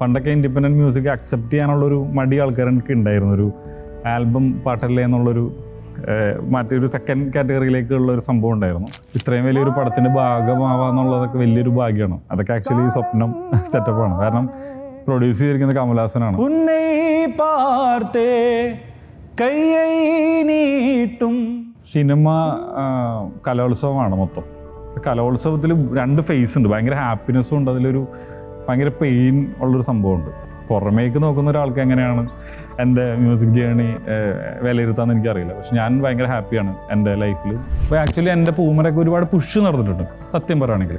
പണ്ടൊക്കെ independent music accept ചെയ്യാനുള്ളൊരു മടി ആൾക്കാർക്ക് ഉണ്ടായിരുന്നു ഒരു ആൽബം പാട്ടല്ലേ എന്നുള്ളൊരു മറ്റൊരു സെക്കൻഡ് കാറ്റഗറിയിലേക്കുള്ള ഒരു സംഭവം ഉണ്ടായിരുന്നു. ഇത്രയും വലിയൊരു പടത്തിന്റെ ഭാഗമാവുക എന്നുള്ളതൊക്കെ വലിയൊരു ഭാഗ്യമാണ്. അതൊക്കെ ആക്ച്വലി സ്വപ്നം സെറ്റപ്പാണ് കാരണം പ്രൊഡ്യൂസ് ചെയ്തിരിക്കുന്നത് കമലഹാസനാണ് സിനിമ കലോത്സവമാണ് മൊത്തം. കലോത്സവത്തിൽ രണ്ട് ഫേസ് ഉണ്ട്. ഭയങ്കര ഹാപ്പിനെസ്സും ഉണ്ട്. അതിലൊരു ഭയങ്കര പെയിൻ ഉള്ളൊരു സംഭവമുണ്ട്. പുറമേക്ക് നോക്കുന്ന ഒരാൾക്ക് എങ്ങനെയാണ് എന്റെ മ്യൂസിക് ജേണി വിലയിരുത്താമെന്ന് എനിക്കറിയില്ല. പക്ഷെ ഞാൻ ഭയങ്കര ഹാപ്പിയാണ് എന്റെ ലൈഫിൽ അപ്പോൾ ആക്ച്വലി എന്റെ പൂമരൊക്കെ ഒരുപാട് പുഷ് നടന്നിട്ടുണ്ട്. സത്യം പറയുകയാണെങ്കിൽ.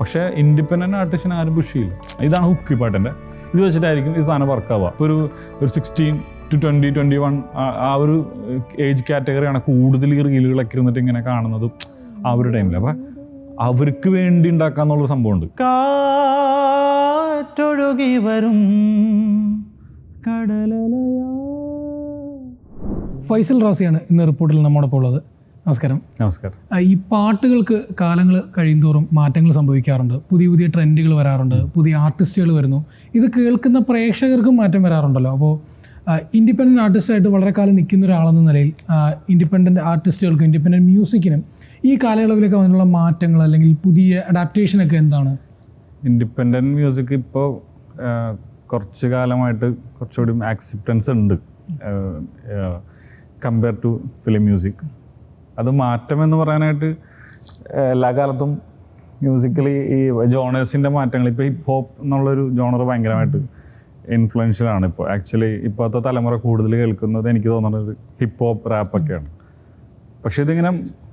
പക്ഷേ ഇൻഡിപെൻഡന്റ് ആർട്ടിസ്റ്റിന് ആരും പുഷ് ചെയ്യില്ല. ഇതാണ് ഹുക്കി പാട്ടിന്റെ ഇത് വെച്ചിട്ടായിരിക്കും ഇത് സാധനം വർക്കാവുക ഇപ്പോൾ ഒരു ഒരു sixteen to twenty twenty one ആ ഒരു ഏജ് കാറ്റഗറിയാണ് കൂടുതൽ ഈ റീലുകളൊക്കെ ഇരുന്നിട്ട് ഇങ്ങനെ കാണുന്നതും ആ ഒരു ടൈമിൽ അപ്പം അവർക്ക് വേണ്ടി ഉണ്ടാക്കാന്നുള്ള സംഭവമുണ്ട്. കാറ്റൊഴുകി വരും. കടലലയാ. ഫൈസൽ റാസിയാണ് ഇന്ന് റിപ്പോർട്ടിൽ നമ്മോടൊപ്പം ഉള്ളത്. നമസ്കാരം. നമസ്കാരം. ഈ പാട്ടുകൾക്ക് കാലങ്ങൾ കഴിയുന്തോറും മാറ്റങ്ങൾ സംഭവിക്കാറുണ്ട്. പുതിയ പുതിയ ട്രെൻഡുകൾ വരാറുണ്ട്. പുതിയ ആർട്ടിസ്റ്റുകൾ വരുന്നു. ഇത് കേൾക്കുന്ന പ്രേക്ഷകർക്കും മാറ്റം വരാറുണ്ടല്ലോ. അപ്പോൾ ഇൻഡിപെൻഡന്റ് ആർട്ടിസ്റ്റായിട്ട് വളരെ കാലം നിൽക്കുന്ന ഒരാളെന്ന നിലയിൽ ഇൻഡിപെൻഡന്റ് ആർട്ടിസ്റ്റുകൾക്കും ഇൻഡിപെൻഡന്റ് മ്യൂസിക്കിനും ഈ കാലയളവിലൊക്കെ വന്നിട്ടുള്ള മാറ്റങ്ങൾ അല്ലെങ്കിൽ പുതിയ അഡാപ്റ്റേഷനൊക്കെ എന്താണ്? ഇൻഡിപെൻഡന്റ് മ്യൂസിക് ഇപ്പോൾ കുറച്ച് കാലമായിട്ട് കുറച്ചുകൂടി ആക്സെപ്റ്റൻസ് ഉണ്ട്. കമ്പയർ ടു ഫിലിം മ്യൂസിക് അത് മാറ്റം എന്ന് പറയാനായിട്ട് എല്ലാ കാലത്തും മ്യൂസിക്കലി ഈ ജോണേഴ്സിന്റെ മാറ്റങ്ങൾ ഇപ്പോൾ ഹിപ്പ് ഹോപ്പ് എന്നുള്ളൊരു ജോണർ ഭയങ്കരമായിട്ട് ഇൻഫ്ലുവൻഷ്യൽ ആണ് ഇപ്പോൾ ആക്ച്വലി ഇപ്പോഴത്തെ തലമുറ കൂടുതൽ കേൾക്കുന്നത് എനിക്ക് തോന്നുന്നത് ഹിപ്പ് ഹോപ്പ് റാപ്പൊക്കെയാണ് പക്ഷേ ഇതിങ്ങനെ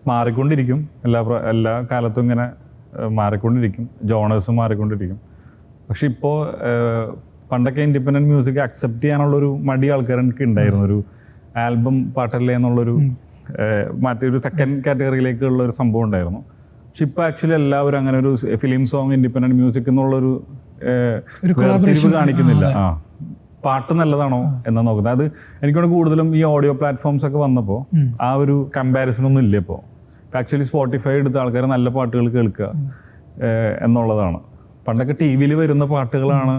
മാറിക്കൊണ്ടിരിക്കും. എല്ലാ എല്ലാ കാലത്തും ഇങ്ങനെ മാറിക്കൊണ്ടിരിക്കും. ജോണേഴ്സും മാറിക്കൊണ്ടിരിക്കും. പക്ഷെ ഇപ്പോൾ പണ്ടൊക്കെ ഇൻഡിപെൻഡന്റ് മ്യൂസിക് അക്സെപ്റ്റ് ചെയ്യാനുള്ളൊരു മടി ആൾക്കാരൊക്കെ ഉണ്ടായിരുന്നു. ഒരു ആൽബം പാട്ടല്ലേ എന്നുള്ളൊരു മറ്റൊരു സെക്കൻഡ് കാറ്റഗറിയിലേക്കുള്ള ഒരു സംഭവം ഉണ്ടായിരുന്നു. പക്ഷെ ഇപ്പോൾ ആക്ച്വലി എല്ലാവരും അങ്ങനെ ഒരു ഫിലിം സോങ് ഇൻഡിപെൻഡന്റ് മ്യൂസിക് എന്നുള്ളൊരു ഒരു വേർതിരിവ് കാണിക്കുന്നില്ല. ആ പാട്ട് നല്ലതാണോ എന്നാ നോക്കുന്നത്. അത് എനിക്കോട് കൂടുതലും ഈ ഓഡിയോ പ്ലാറ്റ്ഫോംസ് ഒക്കെ വന്നപ്പോൾ ആ ഒരു കമ്പാരിസൺ ഒന്നും ഇല്ല ഇപ്പോൾ ആക്ച്വലി സ്പോട്ടിഫൈ എടുത്ത ആൾക്കാർ നല്ല പാട്ടുകൾ കേൾക്കുക എന്നുള്ളതാണ്. പണ്ടൊക്കെ ടി വിയിൽ വരുന്ന പാട്ടുകളാണ്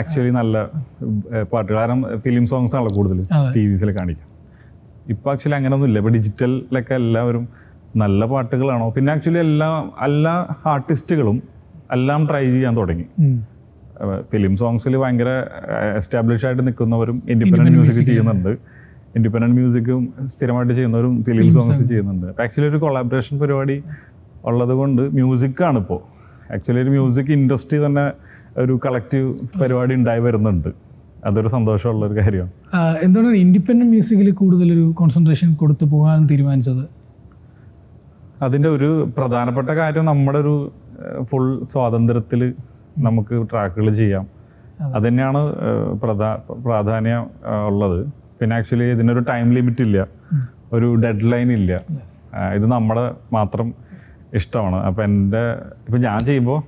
ആക്ച്വലി നല്ല പാട്ടുകൾ. കാരണം ഫിലിം സോങ്സ് ആണല്ലോ കൂടുതൽ ടി വിസിൽ കാണിക്കുക. ഇപ്പം ആക്ച്വലി അങ്ങനെയൊന്നും ഇല്ല ഇപ്പോൾ ഡിജിറ്റലിലൊക്കെ എല്ലാവരും നല്ല പാട്ടുകളാണോ? പിന്നെ ആക്ച്വലി എല്ലാ എല്ലാ ആർട്ടിസ്റ്റുകളും എല്ലാം ട്രൈ ചെയ്യാൻ തുടങ്ങി. ഫിലിം സോങ്സിൽ ഭയങ്കര എസ്റ്റാബ്ലിഷ് ആയിട്ട് നിൽക്കുന്നവരും ഇൻഡിപെൻഡന്റ് മ്യൂസിക് ചെയ്യുന്നുണ്ട്. ഇൻഡിപെൻഡന്റ് മ്യൂസിക്കും സ്ഥിരമായിട്ട് ചെയ്യുന്നവരും ഫിലിം സോങ്സ് ചെയ്യുന്നുണ്ട്. ആക്ച്വലി ഒരു കൊളാബറേഷൻ പരിപാടി ഉള്ളത് കൊണ്ട് മ്യൂസിക്കാണ് ഇപ്പോൾ ആക്ച്വലി ഒരു മ്യൂസിക് ഇൻഡസ്ട്രി തന്നെ ഒരു കളക്റ്റീവ് പരിപാടി ഉണ്ടായി വരുന്നുണ്ട്. അതൊരു സന്തോഷമുള്ള ഒരു കാര്യമാണ് എന്തുകൊണ്ടാണ് ഇൻഡിപെൻഡന്റ് മ്യൂസിക്കിൽ കൂടുതലൊരു കോൺസെൻട്രേഷൻ കൊടുത്തു പോകാൻ തീരുമാനിച്ചത്? അതിന്റെ ഒരു പ്രധാനപ്പെട്ട കാര്യം നമ്മുടെ ഒരു ഫുൾ സ്വാതന്ത്ര്യത്തിൽ നമുക്ക് ട്രാക്കുകൾ ചെയ്യാം. അത്. തന്നെയാണ് പ്രധാ പ്രാധാന്യം ഉള്ളത്. പിന്നെ ആക്ച്വലി ഇതിനൊരു ടൈം ലിമിറ്റ് ഇല്ല. ഒരു ഡെഡ് ലൈൻ ഇല്ല ഇത് നമ്മുടെ മാത്രം ഇഷ്ടമാണ്. അപ്പോൾ എന്റെ ഇപ്പം ഞാൻ ചെയ്യുമ്പോൾ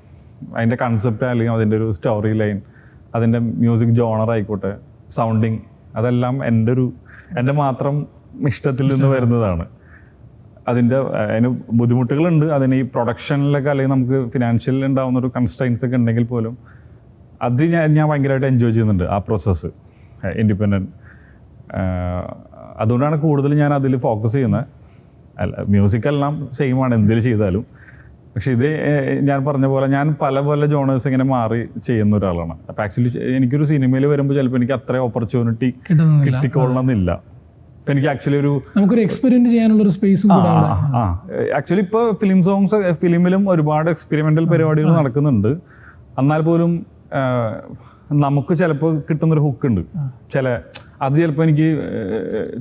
അതിന്റെ കൺസെപ്റ്റ് അല്ലെങ്കിൽ അതിന്റെ ഒരു സ്റ്റോറി ലൈൻ അതിന്റെ മ്യൂസിക് ജോണർ ആയിക്കോട്ടെ സൗണ്ടിങ് അതെല്ലാം എന്റെ ഒരു എന്റെ മാത്രം ഇഷ്ടത്തിൽ നിന്ന് വരുന്നതാണ്. അതിന്റെ അതിന് ബുദ്ധിമുട്ടുകളുണ്ട്. അതിന് ഈ പ്രൊഡക്ഷനിലൊക്കെ അല്ലെങ്കിൽ നമുക്ക് ഫിനാൻഷ്യൽ ഉണ്ടാകുന്ന ഒരു കൺസ്ട്രൈൻസ് ഒക്കെ ഉണ്ടെങ്കിൽ പോലും അത് ഞാൻ ഞാൻ ഭയങ്കരമായിട്ട് എൻജോയ് ചെയ്യുന്നുണ്ട് ആ പ്രോസസ്സ് ഇൻഡിപെൻഡന്റ് അതുകൊണ്ടാണ് കൂടുതലും ഞാൻ അതിൽ ഫോക്കസ് ചെയ്യുന്നത്. അല്ല മ്യൂസിക്കെല്ലാം സെയിമാണ് എന്തിൽ ചെയ്താലും. പക്ഷെ ഇത് ഞാൻ പറഞ്ഞ പോലെ ഞാൻ പല പല ജോണേഴ്സ് ഇങ്ങനെ മാറി ചെയ്യുന്ന ഒരാളാണ്. അപ്പം ആക്ച്വലി എനിക്കൊരു സിനിമയിൽ വരുമ്പോൾ ചിലപ്പോൾ എനിക്ക് അത്ര ഓപ്പർച്യൂണിറ്റി കിട്ടിക്കൊള്ളണമെന്നില്ല. ഇപ്പം എനിക്ക് ആക്ച്വലി ഒരു നമുക്കൊരു എക്സ്പെരിമെന്റ് ചെയ്യാനുള്ള ഒരു സ്പേസ് ആക്ച്വലി ഇപ്പോൾ ഫിലിം സോങ്സ് ഫിലിമിലും ഒരുപാട് എക്സ്പെരിമെന്റൽ പരിപാടികൾ നടക്കുന്നുണ്ട്. എന്നാൽ പോലും നമുക്ക് ചിലപ്പോൾ കിട്ടുന്നൊരു ഹുക്ക് ഉണ്ട്. ചില അത് ചിലപ്പോൾ എനിക്ക്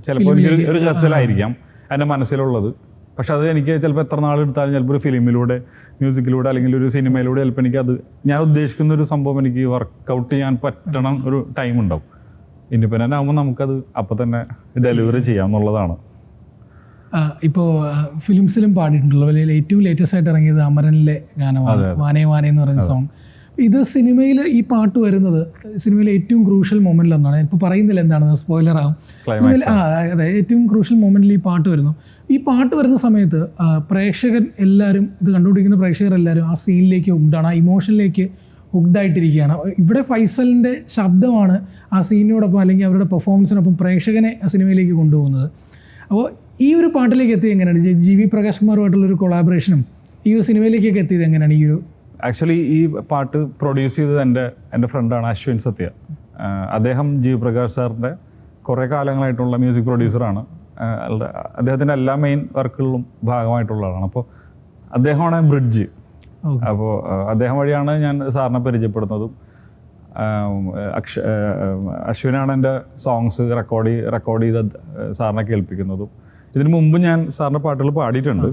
ചിലപ്പോൾ എനിക്ക് ഒരു ഗസലായിരിക്കാം എന്റെ മനസ്സിലുള്ളത്. പക്ഷെ അത് എനിക്ക് ചിലപ്പോൾ എത്ര നാൾ എടുത്താലും ചിലപ്പോൾ ഒരു ഫിലിമിലൂടെ മ്യൂസിക്കിലൂടെ അല്ലെങ്കിൽ ഒരു സിനിമയിലൂടെ ചിലപ്പോൾ എനിക്ക് അത് ഞാൻ ഉദ്ദേശിക്കുന്ന ഒരു സംഭവം എനിക്ക് വർക്കൗട്ട് ചെയ്യാൻ പറ്റണം ഒരു ടൈം ഉണ്ടാവും. ഇൻഡിപെൻഡന്റ് ആകുമ്പോൾ നമുക്കത് അപ്പോൾ തന്നെ ഡെലിവറി ചെയ്യാം എന്നുള്ളതാണ് ഇപ്പോൾ ഫിലിംസിലും പാടിയിട്ടുണ്ടല്ലോ. അല്ലെങ്കിൽ ഏറ്റവും ലേറ്റസ്റ്റ് ആയിട്ട് ഇറങ്ങിയത് അമരനിലെ ഗാനമാണ്. വാനേ വാനേ എന്ന് പറയുന്ന സോങ് ഇത് സിനിമയിൽ ഈ പാട്ട് വരുന്നത് സിനിമയിലെ ഏറ്റവും ക്രൂഷ്യൽ മൊമെന്റിൽ ഒന്നാണ് ഇപ്പോൾ പറയുന്നില്ല എന്താണ് സ്പോയിലർ ആകും സിനിമയിൽ ആ അതെ ഏറ്റവും ക്രൂഷ്യൽ മൊമെന്റിൽ ഈ പാട്ട് വരുന്നു. ഈ പാട്ട് വരുന്ന സമയത്ത് പ്രേക്ഷകൻ എല്ലാവരും ഇത് കണ്ടുപിടിക്കുന്ന പ്രേക്ഷകർ എല്ലാവരും ആ സീനിലേക്ക് ഉണ്ടാണ് ആ ഇമോഷനിലേക്ക് ഹുക്ഡ് ആയിട്ടിരിക്കുകയാണ്. ഇവിടെ ഫൈസലിന്റെ ശബ്ദമാണ് ആ സീനിനോടൊപ്പം അല്ലെങ്കിൽ അവരുടെ പെർഫോമൻസിനൊപ്പം പ്രേക്ഷകനെ ആ സിനിമയിലേക്ക് കൊണ്ടുപോകുന്നത്. അപ്പോൾ ഈ ഒരു പാട്ടിലേക്ക് എത്തിയത് എങ്ങനെയാണ്? ജി- ജി വി പ്രകാശ് കുമാറുമായിട്ടുള്ളൊരു കൊളാബറേഷനും ഈ ഒരു സിനിമയിലേക്കൊക്കെ എത്തിയത് എങ്ങനെയാണ്? ഈ ഒരു ആക്ച്വലി ഈ പാട്ട് പ്രൊഡ്യൂസ് ചെയ്തത് എന്റെ എന്റെ ഫ്രണ്ടാണ് അശ്വിൻ സത്യ. അദ്ദേഹം ജീവ് പ്രകാശ് സാറിന്റെ കുറേ കാലങ്ങളായിട്ടുള്ള മ്യൂസിക് പ്രൊഡ്യൂസറാണ് അദ്ദേഹത്തിന്റെ എല്ലാ മെയിൻ വർക്കുകളിലും ഭാഗമായിട്ടുള്ള ആളാണ്. അപ്പോൾ അദ്ദേഹമാണ് ബ്രിഡ്ജ് അപ്പോൾ അദ്ദേഹം വഴിയാണ് ഞാൻ സാറിനെ പരിചയപ്പെടുന്നതും. അക്ഷ അശ്വിനാണ് എന്റെ സോങ്സ് റെക്കോർഡ് റെക്കോർഡ് ചെയ്ത് സാറിനെ കേൾപ്പിക്കുന്നതും. ഇതിനു മുമ്പ് ഞാൻ സാറിന്റെ പാട്ടുകൾ പാടിയിട്ടുണ്ട്.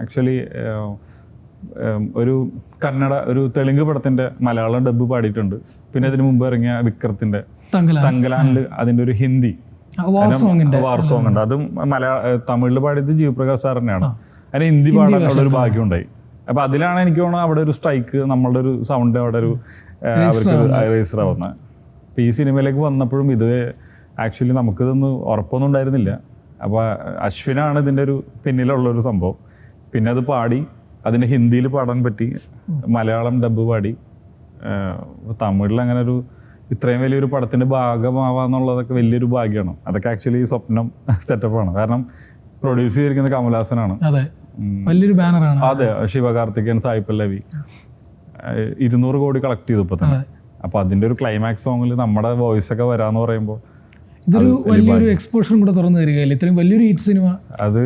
ആക്ച്വലി ഒരു കന്നഡ ഒരു തെലുങ്ക് പടത്തിന്റെ മലയാളം ഡബ് പാടിയിട്ടുണ്ട്. പിന്നെ അതിന് മുമ്പ് ഇറങ്ങിയ വിക്രത്തിന്റെ തങ്കല തങ്കലാനിൽ അതിന്റെ ഒരു ഹിന്ദി. വാർ സോങ് ഉണ്ട്. അതും മലയാള തമിഴിൽ പാടിയത് ജീവപ്രകാശ് സാർ തന്നെയാണ് അതിന് ഹിന്ദി പാടാനുള്ള ഒരു ഭാഗ്യം ഉണ്ടായി അപ്പൊ അതിലാണ് എനിക്ക് തോന്നുന്നത് അവിടെ ഒരു സ്ട്രൈക്ക് നമ്മളുടെ ഒരു സൗണ്ട് അവിടെ ഒരു അവർക്ക് രജിസ്റ്റർ ആവുന്നത്. അപ്പൊ ഈ സിനിമയിലേക്ക് വന്നപ്പോഴും ഇത് ആക്ച്വലി നമുക്കിതൊന്നും ഉറപ്പൊന്നും ഉണ്ടായിരുന്നില്ല. അപ്പൊ അശ്വിനാണ് ഇതിന്റെ ഒരു പിന്നിലുള്ള ഒരു സംഭവം. പിന്നെ അത് പാടി അതിന്റെ ഹിന്ദിയിൽ പാടാൻ പറ്റി. മലയാളം ഡബ് പാടി. തമിഴിൽ അങ്ങനെ ഒരു ഇത്രയും വലിയൊരു പടത്തിന്റെ ഭാഗമാവാന്നുള്ളതൊക്കെ വലിയൊരു ഭാഗ്യമാണ്. അതൊക്കെ ആക്ച്വലി സ്വപ്നം സെറ്റപ്പാണ് കാരണം പ്രൊഡ്യൂസ് ചെയ്തിരിക്കുന്നത് ഉം. വലിയൊരു ബാനറാണ് അതെ ശിവകാർത്തികൻ സായി പല്ലവി ഇരുന്നൂറ് കോടി കളക്ട് ചെയ്തു ഇപ്പൊ തന്നെ. അപ്പൊ അതിന്റെ ഒരു ക്ലൈമാക്സ് സോങ്ങിൽ നമ്മുടെ വോയിസ് ഒക്കെ വരാന്ന് പറയുമ്പോൾ ഇതൊരു വലിയൊരു എക്സ്പോഷറും കൂടെ തുറന്നു തരികയല്ലേ? ഇത്രയും വലിയൊരു ഹിറ്റ് സിനിമ അത്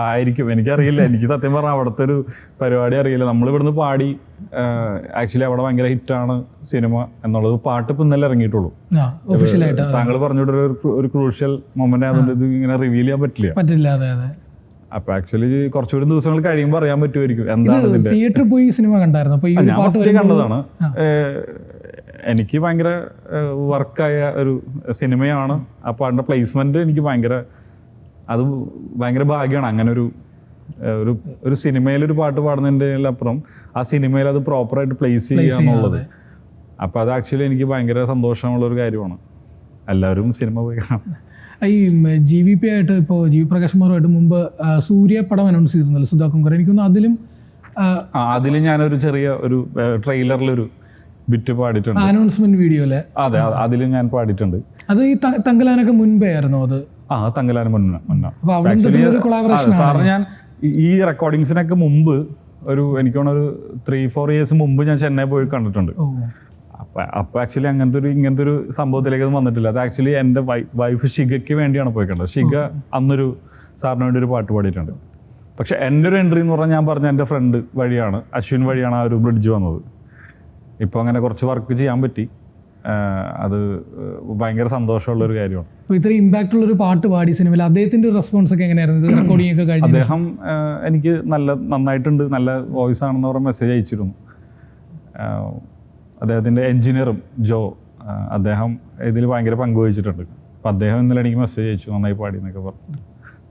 ആയിരിക്കും. എനിക്കറിയില്ല. എനിക്ക് സത്യം പറഞ്ഞാൽ അവിടുത്തെ ഒരു പരിപാടി അറിയില്ല. നമ്മൾ ഇവിടുന്ന് പാടി ആക്ച്വലി അവിടെ ഭയങ്കര ഹിറ്റാണ് സിനിമ എന്നുള്ളത് പാട്ട് ഇപ്പം ഇന്നലെ ഇറങ്ങിയിട്ടുള്ളൂ. താങ്കൾ പറഞ്ഞിട്ട് ഒരു ക്രൂഷ്യൽ മൊമെന്റ് ആയതുകൊണ്ട് ഇത് ഇങ്ങനെ റിവീൽ ചെയ്യാൻ പറ്റില്ല. പറ്റില്ല അതെ അതെ. അപ്പൊ ആക്ച്വലി കുറച്ചുകൂടി ദിവസങ്ങൾ കഴിയുമ്പോൾ അറിയാൻ പറ്റുമായിരിക്കും എന്താണ് തിയേറ്ററിൽ പോയി സിനിമ കണ്ടായിരുന്നു? ഞാൻ ഫസ്റ്റ് കണ്ടതാണ്. എനിക്ക് ഭയങ്കര വർക്കായ ഒരു സിനിമയാണ്. ആ പാട്ടിന്റെ പ്ലേസ്മെന്റ് എനിക്ക് ഭയങ്കര അത് ഭയങ്കര ഭാഗ്യമാണ് അങ്ങനെ ഒരു ഒരു ഒരു സിനിമയിൽ ഒരു പാട്ട് പാടുന്നതിന്റെ അപ്പുറം ആ സിനിമയിൽ അത് പ്രോപ്പറായിട്ട് പ്ലേസ് ചെയ്യുക എന്നുള്ളത് അപ്പോൾ അത് ആക്ച്വലി എനിക്ക് ഭയങ്കര സന്തോഷമുള്ള ഒരു കാര്യമാണ്. എല്ലാവരും സിനിമ പോയി കാണാം. ഈ ജി വി പി ആയിട്ട് ഇപ്പോൾ ജി വി പ്രകാശ് കുമാറുമായിട്ട് മുമ്പ് സൂര്യ പടം അനൗൺസ് ചെയ്തിരുന്നല്ലോ സുധാ കുങ്കർ എനിക്കൊന്ന് അതിലും അതിൽ ഞാനൊരു ചെറിയ ഒരു ട്രെയിലറിലൊരു ബിറ്റ് പാടിയിട്ടുണ്ട്. അനൗൺസ്മെന്റ് വീഡിയോ അല്ലേ അതെ അതിലും ഞാൻ പാടിയിട്ടുണ്ട്. അത് ഈ തങ്കലാനൊക്കെ മുൻപേ ആയിരുന്നു അത്? ആ തങ്കലാന മുന്ന മുന്ന. സാറിന് ഞാൻ ഈ- റെക്കോർഡിങ്സിനൊക്കെ മുമ്പ് ഒരു എനിക്ക് തോന്നുന്നു ഒരു ത്രീ ഫോർ ഇയേഴ്സ് മുമ്പ് ഞാൻ ചെന്നൈ പോയി കണ്ടിട്ടുണ്ട്. അപ്പൊ അപ്പൊ ആക്ച്വലി അങ്ങനത്തെ ഒരു ഇങ്ങനത്തെ ഒരു സംഭവത്തിലേക്ക് വന്നിട്ടില്ല. അത് ആക്ച്വലി എന്റെ വൈഫ് ഷിഗയ്ക്ക് വേണ്ടിയാണ് പോയി കണ്ടത് ഷിഗ അന്നൊരു സാറിന് വേണ്ടി ഒരു പാട്ട് പാടിയിട്ടുണ്ട്. പക്ഷെ എന്റെ ഒരു എൻട്രി എന്ന് പറഞ്ഞാൽ ഞാൻ പറഞ്ഞ എന്റെ ഫ്രണ്ട് വഴിയാണ് അശ്വിൻ വഴിയാണ് ആ ഒരു ബ്രിഡ്ജ് വന്നത്. ഇപ്പോൾ അങ്ങനെ കുറച്ച് വർക്ക് ചെയ്യാൻ പറ്റി. അത് ഭയങ്കര സന്തോഷമുള്ള ഒരു കാര്യമാണ് ഇത്ര ഇമ്പാക്ട് ഉള്ള ഒരു പാട്ട് പാടി സിനിമയിൽ അദ്ദേഹത്തിന്റെ ഒരു റെസ്പോൺസ് ഒക്കെ എങ്ങനെയായിരുന്നു റെക്കോർഡിംഗ് ഒക്കെ കഴിഞ്ഞു അദ്ദേഹം എനിക്ക് നല്ല നന്നായിട്ടുണ്ട് നല്ല വോയിസ് ആണെന്ന് പറഞ്ഞ മെസ്സേജ് അയച്ചിരുന്നു. അദ്ദേഹത്തിന്റെ എഞ്ചിനീയറും ജോ അദ്ദേഹം ഇതിൽ ഭയങ്കര പങ്കുവഹിച്ചിട്ടുണ്ട് അപ്പം അദ്ദേഹം ഇന്നലെ എനിക്ക് മെസ്സേജ് അയച്ചു നന്നായി പാടി എന്നൊക്കെ പറഞ്ഞു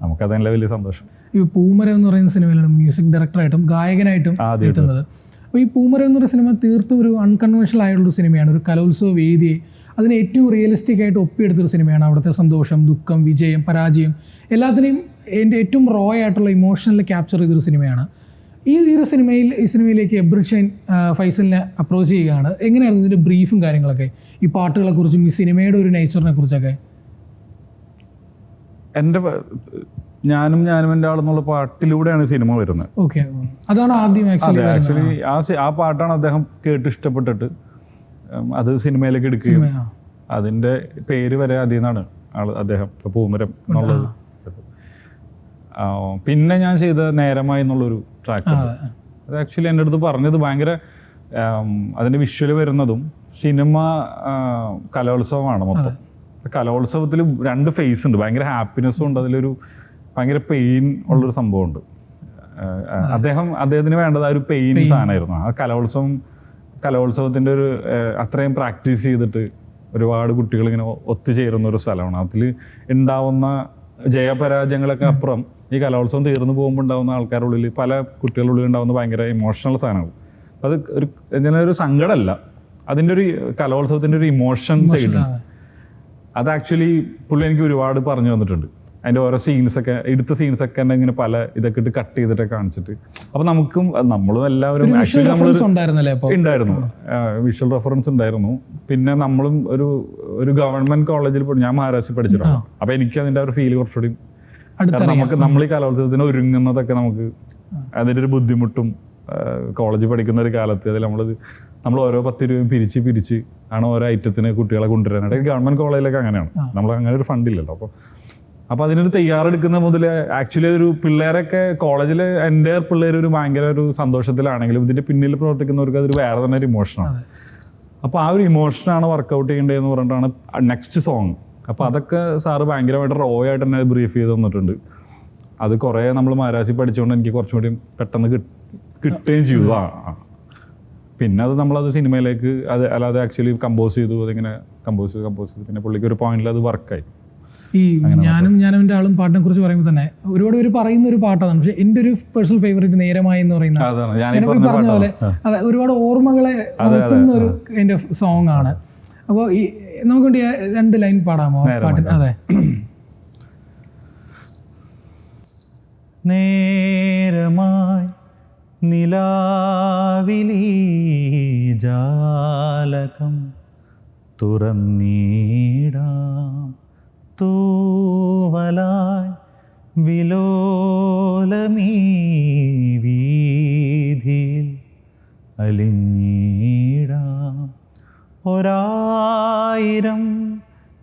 നമുക്കതിന്റെ വലിയ സന്തോഷം. ഈ പൂമര എന്ന് പറയുന്ന സിനിമയിലാണ് മ്യൂസിക് ഡയറക്ടറായിട്ടും ഗായകനായിട്ടും. എത്തുന്നത്. അപ്പോൾ ഈ പൂമര എന്നൊരു സിനിമ തീർത്തും ഒരു അൺകൺവെൻഷണൽ ആയിട്ടുള്ള സിനിമയാണ് ഒരു കലോത്സവ വേദിയെ. അതിന് ഏറ്റവും റിയലിസ്റ്റിക് ആയിട്ട് ഒപ്പിയെടുത്തൊരു സിനിമയാണ് അവിടുത്തെ സന്തോഷം ദുഃഖം വിജയം പരാജയം. എല്ലാത്തിനെയും എന്റെ ഏറ്റവും റോ ആയിട്ടുള്ള ഇമോഷണൽ ക്യാപ്ചർ ചെയ്തൊരു സിനിമയാണ്. ഈ ഒരു സിനിമയിൽ ഈ സിനിമയിലേക്ക് എബ്രിഷൈൻ ഫൈസലിനെ അപ്രോച്ച് ചെയ്യുകയാണ്. എങ്ങനെയായിരുന്നു ഇതിന്റെ ബ്രീഫും കാര്യങ്ങളൊക്കെ? ഈ പാട്ടുകളെ കുറിച്ചും ഈ സിനിമയുടെ ഒരു നേച്ചറിനെ കുറിച്ചൊക്കെ എന്റെ ഞാനും ഞാനും എന്റെ ആളെന്നുള്ള പാട്ടിലൂടെയാണ് സിനിമ വരുന്നത്. ഓക്കെ. അതാണ് ആദ്യം ആക്ച്വലി ആക്ച്വലി ആ ആ പാട്ടാണ് അദ്ദേഹം കേട്ട് ഇഷ്ടപ്പെട്ടിട്ട് അത് സിനിമയിലേക്ക് എടുക്കുകയും അതിന്റെ അതിന്റെ പേര് വരെ അതിൽ നിന്നാണ് ആൾ അദ്ദേഹം പൂമരം എന്നുള്ളത്. പിന്നെ ഞാൻ ചെയ്ത നേരമായി എന്നുള്ളൊരു ട്രാക്ക് അത് ആക്ച്വലി എന്റെ അടുത്ത് പറഞ്ഞത് ഭയങ്കര അതിന്റെ വിഷ്വൽ വരുന്നതും സിനിമ കലോത്സവമാണ് മൊത്തം. കലോത്സവത്തിൽ രണ്ട് ഫേസ് ഉണ്ട്. ഭയങ്കര ഹാപ്പിനെസ്സും ഉണ്ട്. അതിലൊരു ഭയങ്കര പെയിൻ ഉള്ളൊരു സംഭവമുണ്ട്. അദ്ദേഹം അദ്ദേഹത്തിന് വേണ്ടത് ആ ഒരു പെയിൻ സാധനമായിരുന്നു. ആ കലോത്സവം കലോത്സവത്തിന്റെ ഒരു അത്രയും പ്രാക്ടീസ് ചെയ്തിട്ട് ഒരുപാട് കുട്ടികൾ ഇങ്ങനെ ഒത്തുചേരുന്ന ഒരു സ്ഥലമാണ്. അതിൽ ഉണ്ടാവുന്ന ജയപരാജയങ്ങളൊക്കെ അപ്പുറം ഈ കലോത്സവം തീർന്നു പോകുമ്പോൾ ഉണ്ടാവുന്ന ആൾക്കാരുടെ ഉള്ളിൽ പല കുട്ടികളുടെ ഉള്ളിൽ ഉണ്ടാവുന്ന ഭയങ്കര ഇമോഷണൽ സാധനങ്ങൾ. അത് ഒരു ഇങ്ങനെ ഒരു സങ്കടമല്ല. അതിന്റെ ഒരു കലോത്സവത്തിന്റെ ഒരു ഇമോഷൻ സൈഡ് അത് ആക്ച്വലി പുള്ളി എനിക്ക് ഒരുപാട് പറഞ്ഞു തന്നിട്ടുണ്ട്. അതിന്റെ ഓരോ സീൻസൊക്കെ എടുത്ത സീൻസൊക്കെ തന്നെ ഇങ്ങനെ പല ഇതൊക്കെ ഇട്ട് കട്ട് ചെയ്തിട്ട് കാണിച്ചിട്ട്. അപ്പോൾ നമുക്കും നമ്മളും എല്ലാവരും ആക്ച്വലി നമ്മൾ ഉണ്ടായിരുന്നു. വിഷ്വൽ റെഫറൻസ് ഉണ്ടായിരുന്നു. പിന്നെ നമ്മളും ഒരു ഒരു ഗവൺമെന്റ് കോളേജിൽ പോയി ഞാൻ മഹാരാഷ്ട്രയിൽ പഠിച്ചിട്ടുണ്ട്. അപ്പോൾ എനിക്ക് അതിന്റെ ഒരു ഫീൽ കുറച്ചുകൂടി നമുക്ക് നമ്മൾ ഈ കലോത്സവത്തിന് ഒരുങ്ങുന്നതൊക്കെ നമുക്ക് അതിന്റെ ഒരു ബുദ്ധിമുട്ടും കോളേജിൽ പഠിക്കുന്ന ഒരു കാലത്ത് അതിൽ നമ്മൾ നമ്മൾ ഓരോ പത്ത് രൂപയും പിരിച്ച് പിരിച്ച് ആണ് ഓരോ ഐറ്റത്തിന് കുട്ടികളെ കൊണ്ടുവരാനായിട്ട് ഗവൺമെന്റ് കോളേജിലൊക്കെ അങ്ങനെയാണ്. നമ്മൾ അങ്ങനെ ഒരു ഫണ്ടില്ലല്ലോ അപ്പോൾ അപ്പോൾ അതിനൊരു തയ്യാറെടുക്കുന്ന മുതൽ ആക്ച്വലി ഒരു പിള്ളേരൊക്കെ കോളേജിൽ എന്റെ പിള്ളേർ ഒരു ഭയങ്കര ഒരു സന്തോഷത്തിലാണെങ്കിലും ഇതിന്റെ പിന്നിൽ പ്രവർത്തിക്കുന്നവർക്ക് അതൊരു വേറെ തന്നെ ഒരു ഇമോഷനാണ് അപ്പോൾ ആ ഒരു ഇമോഷനാണ് വർക്കൗട്ട് ചെയ്യേണ്ടതെന്ന് പറഞ്ഞിട്ടാണ് നെക്സ്റ്റ് സോങ് അപ്പോൾ അതൊക്കെ സാറ് ഭയങ്കരമായിട്ട് റോ ആയിട്ട് തന്നെ ബ്രീഫ് ചെയ്ത് തന്നിട്ടുണ്ട്. അത് കുറേ നമ്മൾ മഹാരാശി പഠിച്ചുകൊണ്ട് എനിക്ക് കുറച്ചും കൂടി പെട്ടെന്ന് കിട്ട്- കിട്ടുകയും ചെയ്തു. ആ. പിന്നെ അത് നമ്മളത് സിനിമയിലേക്ക് അത് അല്ലാതെ ആക്ച്വലി കമ്പോസ് ചെയ്തു അതിങ്ങനെ കമ്പോസ് ചെയ്ത് കമ്പോസ് ചെയ്തു. പിന്നെ പുള്ളിക്ക് ഒരു പോയിന്റിൽ അത് വർക്കായി ഈ ഞാനും ഞാനും എന്റെ ആളും പാട്ടിനെ കുറിച്ച് പറയുമ്പോൾ തന്നെ ഒരുപാട് പേര് പറയുന്ന ഒരു പാട്ടാണ്. പക്ഷെ എന്റെ ഒരു പേഴ്സണൽ ഫേവറേറ്റ് നേരമായി എന്ന് പറയുന്ന ഈ പറഞ്ഞ പോലെ അതെ ഒരുപാട് ഓർമ്മകളെ ഉണർത്തുന്ന ഒരു എന്റെ സോങ് ആണ്. അപ്പോൾ ഈ നമുക്ക് രണ്ട് ലൈൻ പാടാമോ പാട്ടിന്? അതെ. നേരമായി നിലാവിലീ ജാലകം തുറന്നീടാം. തൂവലായി വിലോലമീ വീതിയിൽ അലിഞ്ഞീടാം ഒരായിരം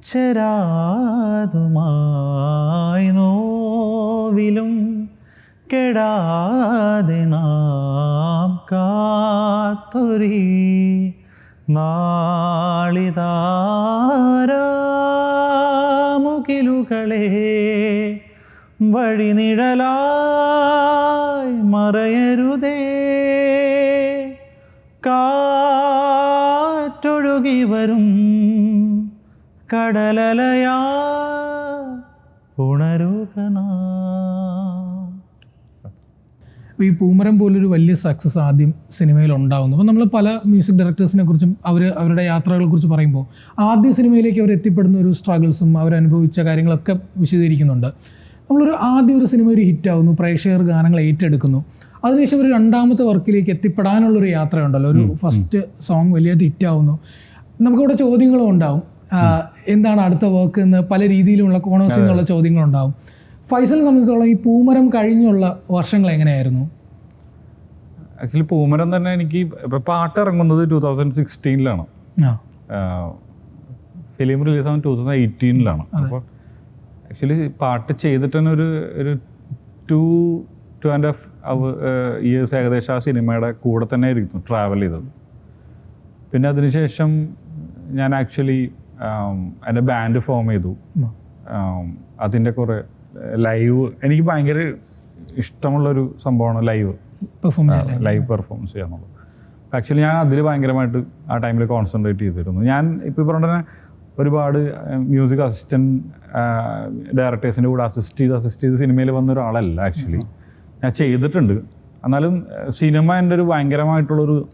ചെരാതുമായി നോവിലും കെടാതെ നാം കാത്തൊരി നാളിതാരാമുകിലുകളെ വഴിനിഴലായി മറയരുതേ. കാറ്റൊഴുകി വരും കടലലയാ ഉണരുകനാ അപ്പോൾ ഈ പൂമരം പോലൊരു വലിയ സക്സസ് ആദ്യം സിനിമയിൽ ഉണ്ടാവുന്നു. അപ്പോൾ നമ്മൾ പല മ്യൂസിക് ഡയറക്ടേഴ്സിനെ കുറിച്ചും അവർ അവരുടെ യാത്രകളെ കുറിച്ച് പറയുമ്പോൾ ആദ്യ സിനിമയിലേക്ക് അവർ എത്തിപ്പെടുന്ന ഒരു സ്ട്രഗിൾസും അവരനുഭവിച്ച കാര്യങ്ങളൊക്കെ വിശദീകരിക്കുന്നുണ്ട്. നമ്മളൊരു ആദ്യ ഒരു സിനിമ ഒരു ഹിറ്റ് ഹിറ്റാവുന്നു പ്രേക്ഷകർ ഗാനങ്ങൾ ഏറ്റെടുക്കുന്നു. അതിനുശേഷം ഒരു രണ്ടാമത്തെ വർക്കിലേക്ക് എത്തിപ്പെടാനുള്ളൊരു യാത്രയുണ്ടല്ലോ. ഒരു ഫസ്റ്റ് സോങ് ഹിറ്റ് ഹിറ്റാവുന്നു നമുക്കിവിടെ ചോദ്യങ്ങളും ഉണ്ടാവും. എന്താണ് അടുത്ത വർക്ക് എന്ന്? പല രീതിയിലുള്ള കോണേഴ്സിൽ നിന്നുള്ള ചോദ്യങ്ങളുണ്ടാവും. ഫൈസലിനെ സംബന്ധിച്ചിടത്തോളം ഈ പൂമരം കഴിഞ്ഞുള്ള വർഷങ്ങൾ എങ്ങനെയായിരുന്നു? ആക്ച്വലി പൂമരം തന്നെ എനിക്ക് ഇപ്പം പാട്ട് ഇറങ്ങുന്നത് ടൂ തൗസൻഡ് സിക്സ്റ്റീനിലാണ് ഫിലിം റിലീസ് ആവുന്നത് ടൂ തൗസൻഡ് എയ്റ്റീനിലാണ് അപ്പോൾ ആക്ച്വലി പാട്ട് ചെയ്തിട്ട് തന്നെ ഒരു ഒരു ടു ടു ആൻഡ് ഹാഫ് അവർ ഇയേഴ്സ് ഏകദേശം ആ സിനിമയുടെ കൂടെ തന്നെ ആയിരിക്കും ട്രാവൽ ചെയ്തത്. പിന്നെ അതിനുശേഷം ഞാൻ ആക്ച്വലി എന്റെ ബാൻഡ് ഫോം ചെയ്തു. അതിന്റെ കുറേ ലൈവ് എനിക്ക് ഭയങ്കര ഇഷ്ടമുള്ളൊരു സംഭവമാണ് ലൈവ്. ലൈവ് പെർഫോമൻസ് ചെയ്യാന്നുള്ളത് ആക്ച്വലി ഞാൻ അതിൽ ഭയങ്കരമായിട്ട് ആ ടൈമിൽ കോൺസെൻട്രേറ്റ് ചെയ്തിരുന്നു. ഞാൻ ഇപ്പോൾ പറഞ്ഞ തന്നെ ഒരുപാട് മ്യൂസിക് അസിസ്റ്റന്റ് ഡയറക്ടേഴ്സിന്റെ കൂടെ അസിസ്റ്റ് ചെയ്ത് അസിസ്റ്റ് ചെയ്ത് സിനിമയിൽ വന്ന ഒരാളല്ല ആക്ച്വലി ഞാൻ ചെയ്തിട്ടുണ്ട്. എന്നാലും സിനിമ എന്റെ ഒരു ഭയങ്കരമായിട്ടുള്ളൊരു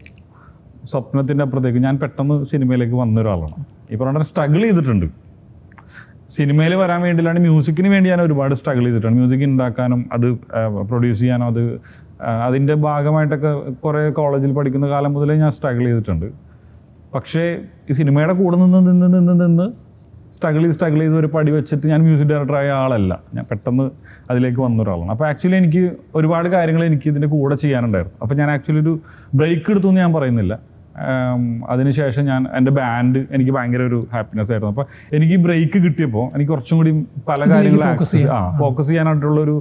സ്വപ്നത്തിന്റെ അപ്പുറത്തേക്ക് ഞാൻ പെട്ടെന്ന് സിനിമയിലേക്ക് വന്ന ഒരാളാണ്. ഈ പറഞ്ഞ സ്ട്രഗിൾ ചെയ്തിട്ടുണ്ട്. സിനിമയിൽ വരാൻ വേണ്ടിയിലാണ് മ്യൂസിക്കിന് വേണ്ടി ഞാൻ ഒരുപാട് സ്ട്രഗിൾ ചെയ്തിട്ടുണ്ട്. മ്യൂസിക് ഉണ്ടാക്കാനും അത് പ്രൊഡ്യൂസ് ചെയ്യാനും അത് അതിന്റെ ഭാഗമായിട്ടൊക്കെ കുറേ കോളേജിൽ പഠിക്കുന്ന കാലം മുതലേ ഞാൻ സ്ട്രഗിൾ ചെയ്തിട്ടുണ്ട്. പക്ഷേ ഈ സിനിമയുടെ കൂടെ നിന്ന് നിന്ന് നിന്ന് നിന്ന് സ്ട്രഗിൾ ചെയ്ത് സ്ട്രഗിൾ ചെയ്ത് ഒരു പടി വെച്ചിട്ട് ഞാൻ മ്യൂസിക് ഡയറക്ടറായ ആളല്ല. ഞാൻ പെട്ടെന്ന് അതിലേക്ക് വന്ന ഒരാളാണ്. അപ്പോൾ ആക്ച്വലി എനിക്ക് ഒരുപാട് കാര്യങ്ങൾ എനിക്ക് ഇതിന്റെ കൂടെ ചെയ്യാനുണ്ടായിരുന്നു. അപ്പോൾ ഞാൻ ആക്ച്വലി ഒരു ബ്രേക്ക് എടുത്തു എന്ന് ഞാൻ പറയുന്നില്ല. അതിനുശേഷം ഞാൻ എന്റെ ബാൻഡ് എനിക്ക് ഭയങ്കര ഒരു ഹാപ്പിനെസ് ആയിരുന്നു. അപ്പോൾ എനിക്ക് ബ്രേക്ക് കിട്ടിയപ്പോൾ എനിക്ക് കുറച്ചും കൂടി പല കാര്യങ്ങളും ആ ഫോക്കസ് ചെയ്യാനായിട്ടുള്ളൊരു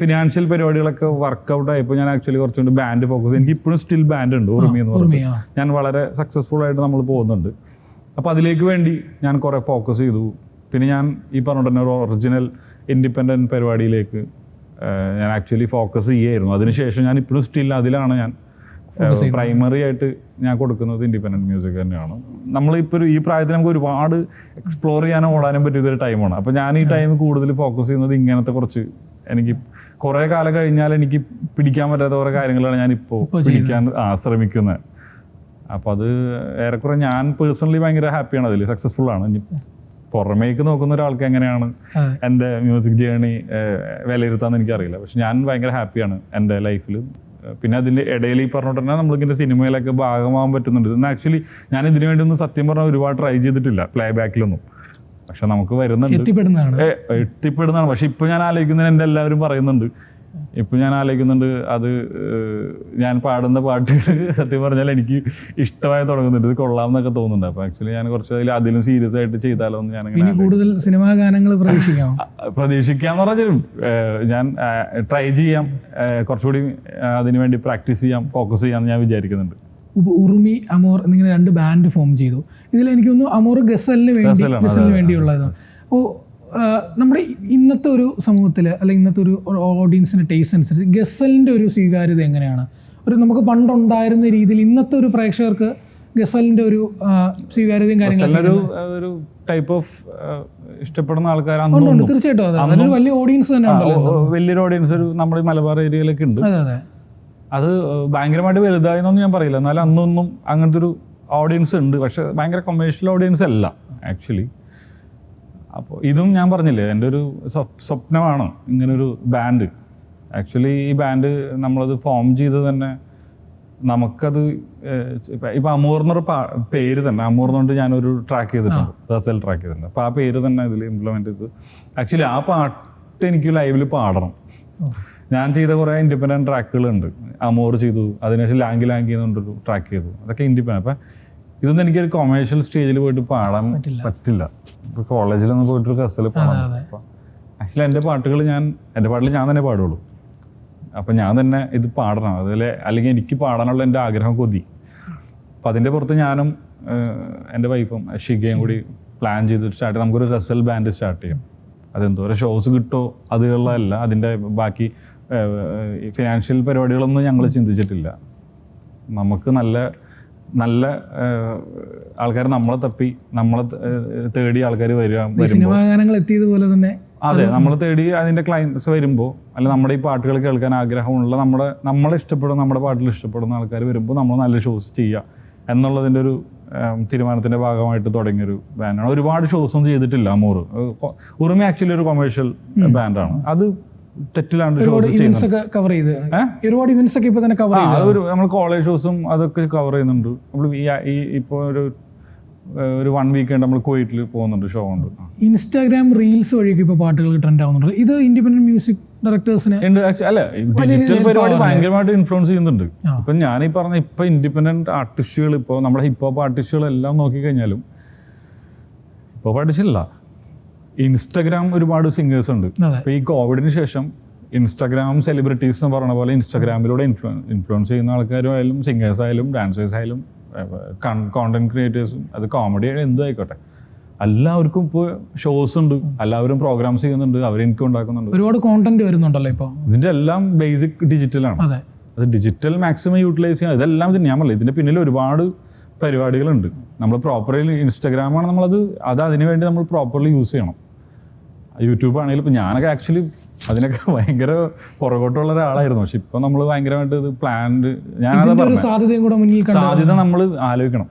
ഫിനാൻഷ്യൽ പരിപാടികളൊക്കെ വർക്കൗട്ട് ആയപ്പോൾ ഞാൻ ആക്ച്വലി കുറച്ചുകൂടി ബാൻഡ് ഫോക്കസ് എനിക്ക് ഇപ്പോഴും സ്റ്റിൽ ബാൻഡ് ഉണ്ട് ഉറുമി എന്ന് പറയുന്നത് ഞാൻ വളരെ സക്സസ്ഫുൾ ആയിട്ട് നമ്മൾ പോകുന്നുണ്ട്. അപ്പോൾ അതിലേക്ക് വേണ്ടി ഞാൻ കുറേ ഫോക്കസ് ചെയ്തു. പിന്നെ ഞാൻ ഈ പറഞ്ഞ തന്നെ ഒരു ഒറിജിനൽ ഇൻഡിപെൻഡന്റ് പരിപാടിയിലേക്ക് ഞാൻ ആക്ച്വലി ഫോക്കസ് ചെയ്യായിരുന്നു അതിനുശേഷം ഞാൻ ഇപ്പോഴും സ്റ്റിൽ അതിലാണ് ഞാൻ പ്രൈമറി ആയിട്ട് ഞാൻ കൊടുക്കുന്നത് ഇൻഡിപെൻഡന്റ് മ്യൂസിക് തന്നെയാണ്. നമ്മളിപ്പോൾ ഈ പ്രായത്തിൽ നമുക്ക് ഒരുപാട് എക്സ്പ്ലോർ ചെയ്യാനും ഓടാനും പറ്റിയൊരു ടൈമാണ് അപ്പോൾ ഞാൻ ഈ ടൈം കൂടുതൽ ഫോക്കസ് ചെയ്യുന്നത് ഇങ്ങനത്തെ കുറച്ച് എനിക്ക് കുറേ കാലം കഴിഞ്ഞാൽ എനിക്ക് പിടിക്കാൻ പറ്റാത്ത കുറേ കാര്യങ്ങളാണ് ഞാൻ ഇപ്പോൾ പിടിക്കാൻ ആ ശ്രമിക്കുന്നത് അപ്പോൾ അത് ഏറെക്കുറെ ഞാൻ പേഴ്സണലി ഭയങ്കര ഹാപ്പിയാണ് അതിൽ സക്സസ്ഫുൾ ആണ്. ഇനി പുറമേക്ക് നോക്കുന്ന ഒരാൾക്ക് എങ്ങനെയാണ് എന്റെ മ്യൂസിക് ജേണി വിലയിരുത്താന്ന് എനിക്കറിയില്ല. പക്ഷെ ഞാൻ ഭയങ്കര ഹാപ്പിയാണ് എന്റെ ലൈഫിൽ പിന്നെ അതിന്റെ ഇടയിൽ ഈ പറഞ്ഞോട്ട് തന്നെ നമ്മളിങ്ങനെ സിനിമയിലൊക്കെ ഭാഗമാകാൻ പറ്റുന്നുണ്ട്. ഇന്ന് ആക്ച്വലി ഞാൻ ഇതിനു വേണ്ടി ഒന്നും സത്യം പറഞ്ഞാൽ ഒരുപാട് ട്രൈ ചെയ്തിട്ടില്ല പ്ലേ ബാക്കിലൊന്നും പക്ഷെ നമുക്ക് വരുന്നുണ്ട്. എത്തിപ്പെടുന്നതാണ്. എത്തിപ്പെടുന്നതാണ്. പക്ഷെ ഇപ്പൊ ഞാൻ ആലോചിക്കുന്നതിന് എന്റെ എല്ലാവരും പറയുന്നുണ്ട് ഇപ്പൊ ഞാൻ ആലോചിക്കുന്നുണ്ട് അത് ഞാൻ പാടുന്ന പാട്ടുകൾ സത്യം പറഞ്ഞാൽ എനിക്ക് ഇഷ്ടമായി തുടങ്ങുന്നുണ്ട്. ഇത് കൊള്ളാം എന്നൊക്കെ തോന്നുന്നുണ്ട്. അപ്പം ആക്ച്വലി ഞാൻ കുറച്ച് അതിൽ അതിലും സീരിയസ് ആയിട്ട് ചെയ്താലോ എന്ന് ഞാൻ കൂടുതൽ സിനിമാ ഗാനങ്ങൾ പ്രതീക്ഷിക്കാം. പ്രതീക്ഷിക്കാന്ന് പറഞ്ഞാൽ ഞാൻ ട്രൈ ചെയ്യാം. കുറച്ചുകൂടി അതിനുവേണ്ടി പ്രാക്ടീസ് ചെയ്യാം ഫോക്കസ് ചെയ്യാമെന്ന് ഞാൻ വിചാരിക്കുന്നുണ്ട്. ഉറുമി അമോർ എന്നിങ്ങനെ രണ്ട് ബാൻഡ് ഫോം ചെയ്തു. ഇതിൽ എനിക്ക് തോന്നുന്നു അമോർ ഗസലിന് വേണ്ടി ഗസലിന് വേണ്ടിയുള്ളതാണ് അപ്പോൾ നമ്മുടെ ഇന്നത്തെ ഒരു സമൂഹത്തിൽ അല്ലെങ്കിൽ ഇന്നത്തെ ഒരു ഓഡിയൻസിന്റെ ടേസ്റ്റ് അനുസരിച്ച് ഗസലിന്റെ ഒരു സ്വീകാര്യത എങ്ങനെയാണ്? ഒരു നമുക്ക് പണ്ടുണ്ടായിരുന്ന രീതിയിൽ ഇന്നത്തെ ഒരു പ്രേക്ഷകർക്ക് ഗസലിന്റെ ഒരു സ്വീകാര്യതയും കാര്യങ്ങളും ഒരു ടൈപ്പ് ഓഫ് ഇഷ്ടപ്പെടുന്ന ആൾക്കാരാണ് തീർച്ചയായിട്ടും വലിയ ഓഡിയൻസ് തന്നെ വലിയൊരു ഓഡിയൻസ് ഒരു നമ്മുടെ മലബാർ ഏരിയയിലൊക്കെ ഉണ്ട്. അതെ ഭയങ്കരമായിട്ട് വലുതായെന്നൊന്നും ഞാൻ പറയില്ല. എന്നാലും അന്നൊന്നും അങ്ങനത്തെ ഒരു ഓഡിയൻസ് ഉണ്ട്. പക്ഷെ ഭയങ്കര കൊമേഴ്ഷ്യൽ ഓഡിയൻസ് അല്ല ആക്ച്വലി അപ്പോൾ ഇതും ഞാൻ പറഞ്ഞില്ലേ എന്റെ ഒരു സ്വപ്- സ്വപ്നമാണ് ഇങ്ങനൊരു ബാൻഡ് ആക്ച്വലി ഈ ബാൻഡ് നമ്മളത് ഫോം ചെയ്ത് തന്നെ നമുക്കത് ഇപ്പം അമൂർന്നൊരു പാ- പേര് തന്നെ അമൂർന്നുകൊണ്ട് ഞാനൊരു ട്രാക്ക് ചെയ്തിട്ടുണ്ട് റസൽ ട്രാക്ക് ചെയ്തിട്ടുണ്ട്. അപ്പോൾ ആ പേര് തന്നെ ഇതിൽ ഇംപ്ലിമെന്റ് ചെയ്ത് ആക്ച്വലി ആ പാട്ട് എനിക്ക് ലൈവിൽ പാടണം. ഞാൻ ചെയ്ത കുറേ ഇൻഡിപെൻഡന്റ് ട്രാക്കുകളുണ്ട് അമോർ ചെയ്തു അതിനുശേഷം ലാങ്കി ലാങ്കി എന്നുകൊണ്ടൊരു ട്രാക്ക് ചെയ്തു. അതൊക്കെ ഇൻഡിപെൻഡന്റ് അപ്പം ഇതൊന്നും എനിക്ക് ഒരു കൊമേഴ്ഷ്യൽ സ്റ്റേജിൽ പോയിട്ട് പാടാൻ പറ്റില്ല. ഇപ്പോൾ കോളേജിലൊന്നും പോയിട്ടൊരു കസൽ പാടാൻ ആക്ച്വലി എന്റെ പാട്ടുകൾ ഞാൻ എന്റെ പാട്ടിൽ ഞാൻ തന്നെ പാടുള്ളൂ. അപ്പം ഞാൻ തന്നെ ഇത് പാടണം. അതുപോലെ അല്ലെങ്കിൽ എനിക്ക് പാടാനുള്ള എന്റെ ആഗ്രഹം കൊതി. അപ്പം അതിന്റെ പുറത്ത് ഞാനും എന്റെ എന്റെ വൈഫും ഷിഗയും കൂടി പ്ലാൻ ചെയ്ത് സ്റ്റാർട്ട് നമുക്കൊരു റസൽ ബാൻഡ് സ്റ്റാർട്ട് ചെയ്യാം. അതെന്തോരം ഷോസ് കിട്ടോ അതിലുള്ളതല്ല അതിന്റെ ബാക്കി ഫിനാൻഷ്യൽ പരിപാടികളൊന്നും ഞങ്ങൾ ചിന്തിച്ചിട്ടില്ല. നമുക്ക് നല്ല നല്ല ആൾക്കാർ നമ്മളെ തപ്പി നമ്മളെ തേടി ആൾക്കാർ വരിക സിനിമാ ഗാനങ്ങൾ എത്തിയതുപോലെ തന്നെ അതെ നമ്മൾ തേടി അതിന്റെ ക്ലയൻസ് വരുമ്പോൾ അല്ല നമ്മുടെ ഈ പാട്ടുകൾ കേൾക്കാൻ ആഗ്രഹമുള്ള നമ്മുടെ നമ്മളെ ഇഷ്ടപ്പെടുന്ന നമ്മുടെ പാട്ടിൽ ഇഷ്ടപ്പെടുന്ന ആൾക്കാർ വരുമ്പോൾ നമ്മൾ നല്ല ഷോസ് ചെയ്യുക എന്നുള്ളതിന്റെ ഒരു തീരുമാനത്തിന്റെ തീരുമാനത്തിന്റെ ഭാഗമായിട്ട് തുടങ്ങിയൊരു ബാൻഡാണ് ഒരുപാട് ഷോസ് ഒന്നും ചെയ്തിട്ടില്ല അമൂർ ഉറുമി ആക്ച്വലി ഒരു കൊമേഴ്ഷ്യൽ ബാൻഡാണ് അത് തെറ്റിലാണ്ട് ഒരുപാട് ഇവന്റ്സ് ഒക്കെ കവർ ചെയ്ത്. ഒരുപാട് ഇവന്റ്സ് ഒക്കെ ഇപ്പൊ തന്നെ കവർ അതൊരു നമ്മൾ കോളേജ് ഷോസും അതൊക്കെ കവർ ചെയ്യുന്നുണ്ട്. നമ്മൾ ഈ ഇപ്പോൾ ഒരു ഒരു വൺ വീക്ക് നമ്മൾ കുവൈറ്റിൽ പോകുന്നുണ്ട് ഷോ ഉണ്ട്. ഇൻസ്റ്റാഗ്രാം റീൽസ് വഴിയൊക്കെ ഇപ്പോൾ പാട്ടുകൾ ട്രെൻഡ് ആവുന്നുണ്ട്. ഇത് ഇൻഡിപെൻഡന്റ് മ്യൂസിക് ഡയറക്ടേഴ്സിനെ അല്ല ഡിജിറ്റൽ പരിപാടി ഭയങ്കരമായിട്ട് ഇൻഫ്ലുവൻസ് ചെയ്യുന്നുണ്ട്. ഇപ്പൊ ഞാൻ ഈ പറഞ്ഞ ഇപ്പൊ ഇൻഡിപെൻഡന്റ് ആർട്ടിസ്റ്റുകൾ ഇപ്പോൾ നമ്മുടെ ഹിപ്പ് ഹോപ്പ് ആർട്ടിസ്റ്റുകൾ എല്ലാം നോക്കിക്കഴിഞ്ഞാലും ഹോപ്പ് ആർട്ടിസ്റ്റില്ല ഇൻസ്റ്റഗ്രാം ഒരുപാട് സിംഗേഴ്സ് ഉണ്ട്. അപ്പൊ ഈ കോവിഡിന് ശേഷം ഇൻസ്റ്റാഗ്രാം സെലിബ്രിറ്റീസ് എന്ന് പറഞ്ഞ പോലെ ഇൻസ്റ്റാഗ്രാമിലൂടെ ഇൻഫ്ലുവൻസ് ചെയ്യുന്ന ആൾക്കാരും ആയാലും സിംഗേഴ്സ് ആയാലും ഡാൻസേഴ്സ് ആയാലും കോണ്ടന്റ് ക്രിയേറ്റേഴ്സും അത് കോമഡി എന്തും ആയിക്കോട്ടെ. എല്ലാവർക്കും ഇപ്പോൾ ഷോസ് ഉണ്ട്. എല്ലാവരും പ്രോഗ്രാംസ് ചെയ്യുന്നുണ്ട്. അവർ എനിക്ക് ഉണ്ടാക്കുന്നുണ്ട്. ഒരുപാട് കോണ്ടന്റ് വരുന്നുണ്ടല്ലോ ഇപ്പോൾ ഇതിന്റെ എല്ലാം ബേസിക് ഡിജിറ്റലാണ് ആണ്. അത്. ഡിജിറ്റൽ മാക്സിമം യൂട്ടിലൈസ് ചെയ്യാം ഇതെല്ലാം ഇത് ഞാൻ പറഞ്ഞില്ല ഇതിന്റെ പിന്നിൽ ഒരുപാട് പരിപാടികളുണ്ട്. നമ്മൾ പ്രോപ്പർലി ഇൻസ്റ്റാഗ്രാമാണ് നമ്മളത് അത് അതിനുവേണ്ടി നമ്മൾ പ്രോപ്പർലി യൂസ് ചെയ്യണം. യൂട്യൂബ് ആണെങ്കിലും ഇപ്പം ഞാനൊക്കെ ആക്ച്വലി അതിനൊക്കെ ഭയങ്കര പുറകോട്ടുള്ള ഒരാളായിരുന്നു. പക്ഷെ ഇപ്പം നമ്മൾ ഭയങ്കരമായിട്ട് ഇത് പ്ലാൻഡ് ഞാനത് സാധ്യത നമ്മൾ ആലോചിക്കണം.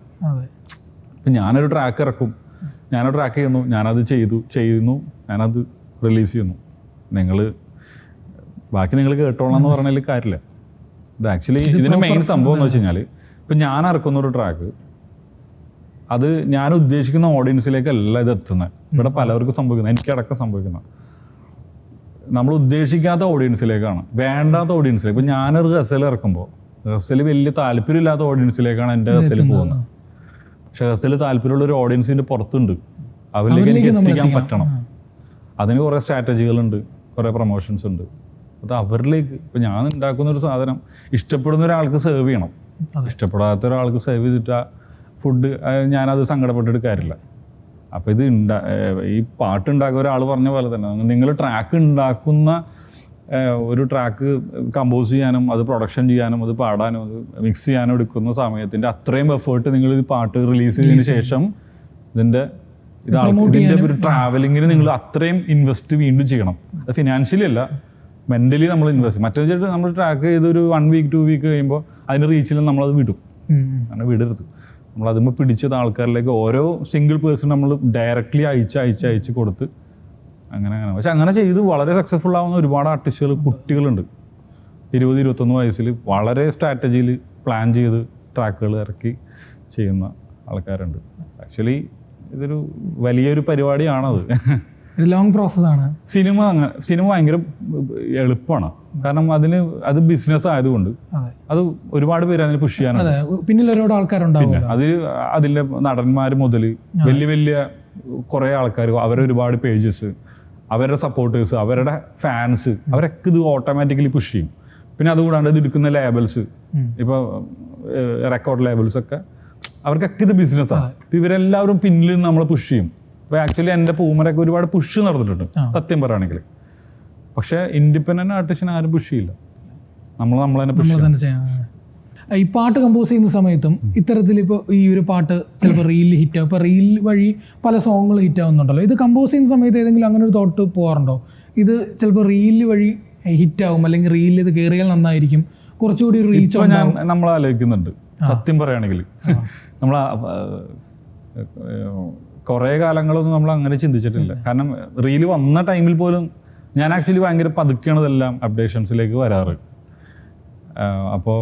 ഇപ്പം ഞാനൊരു ട്രാക്ക് ഇറക്കും. ഞാനൊരു ട്രാക്ക് ചെയ്യുന്നു. ഞാനത് ചെയ്തു ചെയ്യുന്നു. ഞാനത് റിലീസ് ചെയ്യുന്നു. നിങ്ങൾ ബാക്കി നിങ്ങൾ കേട്ടോളാം എന്ന് പറഞ്ഞാൽ കാര്യമില്ല. ഇത് ആക്ച്വലി ഇതിന്റെ മെയിൻ സംഭവം എന്ന് വെച്ച് കഴിഞ്ഞാൽ ഇപ്പം ഞാൻ ഇറക്കുന്ന ഒരു ട്രാക്ക് അത് ഞാൻ ഉദ്ദേശിക്കുന്ന ഓഡിയൻസിലേക്കല്ല ഇത് എത്തുന്നത് ഇവിടെ പലവർക്കും സംഭവിക്കുന്നത് എനിക്കടക്കം സംഭവിക്കുന്നത് നമ്മൾ ഉദ്ദേശിക്കാത്ത ഓഡിയൻസിലേക്കാണ് വേണ്ടാത്ത ഓഡിയൻസിലേക്ക് ഇപ്പം ഞാനൊരു ഗസൽ ഇറക്കുമ്പോൾ ഗസൽ വലിയ താല്പര്യമില്ലാത്ത ഓഡിയൻസിലേക്കാണ് എന്റെ ഗസൽ പോകുന്നത്. പക്ഷെ ഗസൽ താല്പര്യമുള്ള ഒരു ഓഡിയൻസിന്റെ പുറത്തുണ്ട്. അവരിലേക്ക് എനിക്ക് എത്തിക്കാൻ പറ്റണം. അതിന് കുറേ സ്ട്രാറ്റജികളുണ്ട് കുറേ പ്രൊമോഷൻസ് ഉണ്ട്. അത് അവരിലേക്ക് ഇപ്പം ഞാൻ ഉണ്ടാക്കുന്ന ഒരു സാധനം ഇഷ്ടപ്പെടുന്ന ഒരാൾക്ക് സെർവ് ചെയ്യണം. ഇഷ്ടപ്പെടാത്ത ഒരാൾക്ക് സെർവ് ചെയ്തിട്ട് ഫുഡ് ഞാനത് സങ്കടപ്പെട്ടിട്ട് കാര്യമില്ല. അപ്പോൾ ഇത് ഉണ്ടാ ഈ പാട്ട് ഉണ്ടാക്കുന്ന ഒരാൾ പറഞ്ഞ പോലെ തന്നെ. നിങ്ങൾ ട്രാക്ക് ഉണ്ടാക്കുന്ന ഒരു ട്രാക്ക് കമ്പോസ് ചെയ്യാനും അത് പ്രൊഡക്ഷൻ ചെയ്യാനും അത് പാടാനും അത് മിക്സ് ചെയ്യാനും എടുക്കുന്ന സമയത്തിന്റെ അത്രയും എഫേർട്ട് നിങ്ങൾ ഈ പാട്ട് റിലീസ് ചെയ്തതിന് ശേഷം ഇതിന്റെ ഇത് ഇതിന്റെ ഒരു ട്രാവലിങ്ങിന് നിങ്ങൾ അത്രയും ഇൻവെസ്റ്റ് വീണ്ടും ചെയ്യണം. അത് ഫിനാൻഷ്യലി അല്ല മെന്റലി നമ്മൾ ഇൻവെസ്റ്റ് മറ്റേ ചേട്ടൻ നമ്മൾ ട്രാക്ക് ചെയ്ത് ഒരു വൺ വീക്ക് ടു വീക്ക് കഴിയുമ്പോൾ അതിന് റീച്ചിൽ നമ്മളത് വിടും. അങ്ങനെ വിടരുത്. നമ്മൾ അതുമ്പോൾ പിടിച്ചത് ആൾക്കാരിലേക്ക് ഓരോ സിംഗിൾ പേഴ്സൺ നമ്മൾ ഡയറക്റ്റ്ലി അയച്ച് അയച്ച് അയച്ച് കൊടുത്ത് അങ്ങനെ അങ്ങനെ. പക്ഷെ അങ്ങനെ ചെയ്ത് വളരെ സക്സസ്ഫുൾ ആവുന്ന ഒരുപാട് ആർട്ടിസ്റ്റുകൾ കുട്ടികളുണ്ട്. ഇരുപത് ഇരുപത്തൊന്ന് വയസ്സിൽ വളരെ സ്ട്രാറ്റജിയിൽ പ്ലാൻ ചെയ്ത് ട്രാക്കുകൾ ഇറക്കി ചെയ്യുന്ന ആൾക്കാരുണ്ട്. ആക്ച്വലി ഇതൊരു വലിയൊരു പരിപാടിയാണത്. ഒരു ലോങ് പ്രോസസ്സാണ് സിനിമ അങ്ങനെ സിനിമ ഭയങ്കര എളുപ്പമാണ് കാരണം അതിന് അത് ബിസിനസ് ആയതുകൊണ്ട് അതെ. ഒരുപാട് പേര് അതിന് പുഷ് ചെയ്യാൻ അതെ പിന്നിൽ ഒരുപാട് ആൾക്കാരുണ്ടാവും. അത് അതിലെ നടന്മാർ മുതൽ വലിയ വലിയ കുറേ ആൾക്കാർ അവരുടെ ഒരുപാട് പേജസ് അവരുടെ സപ്പോർട്ടേഴ്സ് അവരുടെ ഫാൻസ് അവരൊക്കെ ഇത് ഓട്ടോമാറ്റിക്കലി പുഷ് ചെയ്യും. പിന്നെ അതുകൂടാണ്ട് ഇത് എടുക്കുന്ന ലേബൽസ് ഇപ്പൊ ഇപ്പോൾ റെക്കോർഡ് ലേബൽസ് ഒക്കെ അവർക്കൊക്കെ ഇത് ബിസിനസ്സാണ് ആണ്. ഇവരെല്ലാവരും പിന്നിൽ നമ്മളെ പുഷ് ചെയ്യും. ഇപ്പോൾ ആക്ച്വലി എന്റെ പൂമരൊക്കെ ഒരുപാട് പുഷ് നടന്നിട്ടുണ്ട്. സത്യം പറയുകയാണെങ്കിൽ പക്ഷേ ഇൻഡിപെൻഡന്റ് ആർട്ടിസ്റ്റിന് ആരും പുഷ് ചെയ്യില്ല. നമ്മൾ നമ്മൾ തന്നെ പുഷ് നമ്മൾ തന്നെ ചെയ്യാം. ഈ പാട്ട് കമ്പോസ് ചെയ്യുന്ന സമയത്തും ഇത്തരത്തിൽ ഇപ്പോൾ ഈ ഒരു പാട്ട് ചിലപ്പോൾ റീലിൽ ഹിറ്റ് ആവും. ഇപ്പോൾ റീൽ വഴി പല സോങ്ങുകൾ ഹിറ്റ് ആവുന്നുണ്ടല്ലോ. ഇത് കമ്പോസ് ചെയ്യുന്ന സമയത്ത് ഏതെങ്കിലും അങ്ങനെ ഒരു തോട്ട് പോകാറുണ്ടോ ഇത് ചിലപ്പോൾ റീൽ വഴി ഹിറ്റ് ആവും അല്ലെങ്കിൽ റീലിൽ ഇത് കയറിയാൽ നന്നായിരിക്കും. കുറച്ചുകൂടി ഒരു റീച്ച് ഞാൻ നമ്മൾ ആലോചിക്കുന്നുണ്ട്. സത്യം പറയുകയാണെങ്കിൽ നമ്മൾ കുറേ കാലങ്ങളൊന്നും നമ്മൾ അങ്ങനെ ചിന്തിച്ചിട്ടില്ല. കാരണം റീൽ വന്ന ടൈമിൽ പോലും ഞാൻ ആക്ച്വലി ഭയങ്കര പതുക്കെയാണ് ഇതെല്ലാം അപ്ഡേഷൻസിലേക്ക് വരാറ്. അപ്പോൾ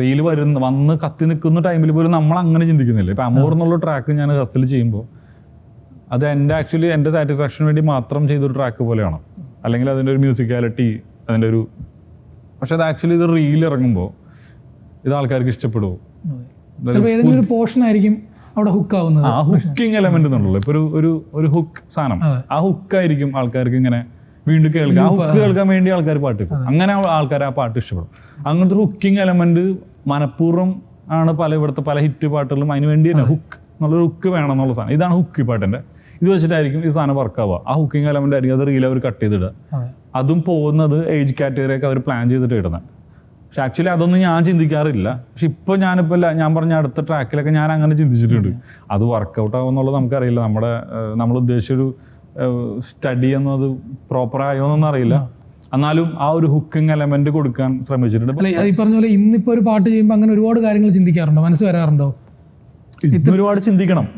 റീൽ വരുന്ന വന്ന് കത്തി നിൽക്കുന്ന ടൈമിൽ പോലും നമ്മൾ അങ്ങനെ ചിന്തിക്കുന്നില്ല. ഇപ്പം അമോർ എന്നുള്ള ട്രാക്ക് ഞാൻ ഹസ്റ്റിൽ ചെയ്യുമ്പോൾ അത് എന്റെ ആക്ച്വലി എന്റെ സാറ്റിസ്ഫാക്ഷന് വേണ്ടി മാത്രം ചെയ്തൊരു ട്രാക്ക് പോലെയാണ്. അല്ലെങ്കിൽ അതിന്റെ ഒരു മ്യൂസിക്കാലിറ്റി അതിന്റെ ഒരു പക്ഷെ അത് ആക്ച്വലി ഇത് റീൽ ഇറങ്ങുമ്പോൾ ഇത് ആൾക്കാർക്ക് ഇഷ്ടപ്പെടുമോ ഏതെങ്കിലും ഒരു പോർഷൻ ആയിരിക്കും അവിടെ ഹുക്ക് ആവുന്നത്. ആ ഹുക്കിംഗ് എലമെന്റ് എന്നുള്ളൂ ഇപ്പൊ ഒരു ഒരു ഒരു ഹുക്ക് സാധനം. ആ ഹുക്കായിരിക്കും ആൾക്കാർക്ക് ഇങ്ങനെ വീണ്ടും കേൾക്കാം ആ ഹുക്ക് കേൾക്കാൻ വേണ്ടി ആൾക്കാർ പാട്ട് കേൾക്കും അങ്ങനെ ആൾക്കാർ ആ പാട്ട് ഇഷ്ടപ്പെടും. അങ്ങനത്തെ ഒരു ഹുക്കിംഗ് എലമെന്റ് മനഃപൂർവം ആണ് പല ഇവിടുത്തെ പല ഹിറ്റ് പാട്ടുകളും അതിന് വേണ്ടി തന്നെ ഹുക്ക് എന്നുള്ളൊരു ഹുക്ക് വേണം എന്നുള്ള സാധനം. ഇതാണ് ഹുക്ക് പാട്ടിന്റെ. ഇത് വെച്ചിട്ടായിരിക്കും ഈ സാധനം വർക്ക് ആവുക. ആ ഹുക്കിംഗ് എലമെന്റ് ആയിരിക്കും. അത് റീൽ അവർ കട്ട് ചെയ്തിടുക. അതും. പോകുന്നത് ഏജ് കാറ്റഗറിയൊക്കെ അവർ പ്ലാൻ ചെയ്തിട്ട് ഇടുന്നത്. പക്ഷെ ആക്ച്വലി അതൊന്നും ഞാൻ ചിന്തിക്കാറില്ല. പക്ഷെ ഇപ്പോൾ ഞാനിപ്പോൾ ഞാൻ പറഞ്ഞ അടുത്ത ട്രാക്കിലൊക്കെ ഞാൻ അങ്ങനെ ചിന്തിച്ചിട്ടുണ്ട്. അത് വർക്കൗട്ട് ആവുമെന്നുള്ളത് നമുക്കറിയില്ല. നമ്മുടെ നമ്മൾ ഉദ്ദേശിച്ചൊരു സ്റ്റഡി എന്നത് പ്രോപ്പർ ആയോ എന്നൊന്നും അറിയില്ല. എന്നാലും ആ ഒരു ഹുക്കിംഗ് എലമെന്റ് കൊടുക്കാൻ ശ്രമിച്ചിട്ടുണ്ട്. അല്ല ഈ പറഞ്ഞ പോലെ ഇന്നിപ്പോ ഒരു പാട്ട് ചെയ്യുമ്പോൾ അങ്ങനെ ഒരുപാട് കാര്യങ്ങൾ ചിന്തിക്കാറുണ്ടോ? മനസ്സ് വരാറുണ്ടോ? ഒരുപാട് ചിന്തിക്കണം.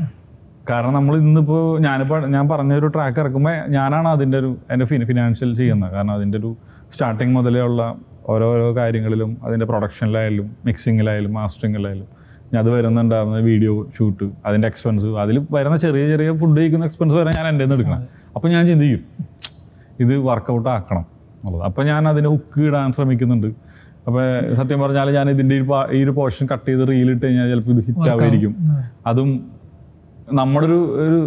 കാരണം നമ്മൾ ഇന്നിപ്പോ ഞാനിപ്പോ ഞാൻ പറഞ്ഞ ഒരു ട്രാക്ക് ഇറക്കുമ്പോൾ ഞാനാണ് അതിന്റെ ഒരു എന്റെ ഫിനാൻഷ്യൽ ചെയ്യുന്നത്. കാരണം അതിന്റെ ഒരു സ്റ്റാർട്ടിങ് മുതലേ ഉള്ള ഓരോരോ കാര്യങ്ങളിലും അതിന്റെ പ്രൊഡക്ഷനിലായാലും മിക്സിങ്ങിലായാലും മാസ്റ്ററിങ്ങിലായാലും ഇനി അത് വരുന്നുണ്ടാകുന്ന വീഡിയോ ഷൂട്ട് അതിന്റെ എക്സ്പെൻസ് അതിൽ വരുന്ന ചെറിയ ചെറിയ ഫുഡ് കഴിക്കുന്ന എക്സ്പെൻസ് വരെ ഞാൻ എന്റെ നിന്ന് എടുക്കണം. അപ്പോൾ ഞാൻ ചിന്തിക്കും ഇത് വർക്കൗട്ട് ആക്കണം എന്നുള്ളത്. അപ്പോൾ ഞാൻ അതിനെ ഹുക്ക് ഇടാൻ ശ്രമിക്കുന്നുണ്ട്. അപ്പോൾ സത്യം പറഞ്ഞാൽ ഞാൻ ഇതിന്റെ ഈ ഒരു പോർഷൻ കട്ട് ചെയ്ത് റീൽ ഇട്ട് കഴിഞ്ഞാൽ ചിലപ്പോൾ ഇത് ഹിറ്റ് ആവുമായിരിക്കും. അതും നമ്മുടെ ഒരു ഒരു